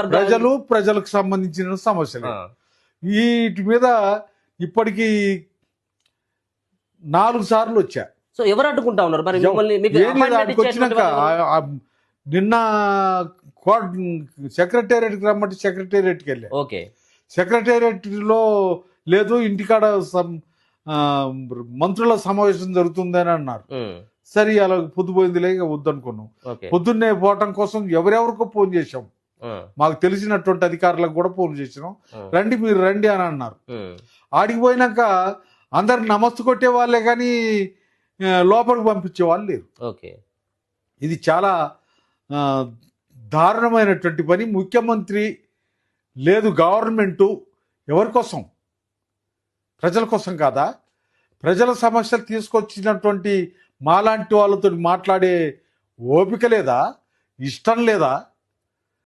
ప్రజలు ప్రజలకు సంబంధించిన సమస్యలు. వీటి మీద ఇప్పటికి నాలుగు సార్లు వచ్చా. సో ఎవరు అడ్డుకుంటా ఉన్నారు? మరి వచ్చినాక నిన్న కోర్ట్ సెక్రటేరియట్కి రమ్మంటే సెక్రటేరియట్కి వెళ్ళా. ఓకే. సెక్రటేరియట్లో లేదు ఇంటికాడ మంత్రుల సమావేశం జరుగుతుందని అన్నారు. సరే అలా పొద్దుపోయిందిలే ఇక వద్దనుకున్నాం. పొద్దున్నే పోవటం కోసం ఎవరెవరికో ఫోన్ చేశాం. మాకు తెలిసినటువంటి అధికారులకు కూడా ఫోన్ చేసినాం. రండి మీరు రండి అని అన్నారు. ఆడికి పోయినాక అందరు నమస్తు కొట్టే వాళ్ళే కానీ లోపలికి పంపించే వాళ్ళు లేరు. ఓకే. ఇది చాలా దారుణమైనటువంటి పని. ముఖ్యమంత్రి లేదు గవర్నమెంటు ఎవరి కోసం? ప్రజల కోసం కాదా? ప్రజల సమస్యలు తీసుకొచ్చినటువంటి మాలాంటి వాళ్ళతో మాట్లాడే ఓపిక లేదా? ఇష్టం లేదా?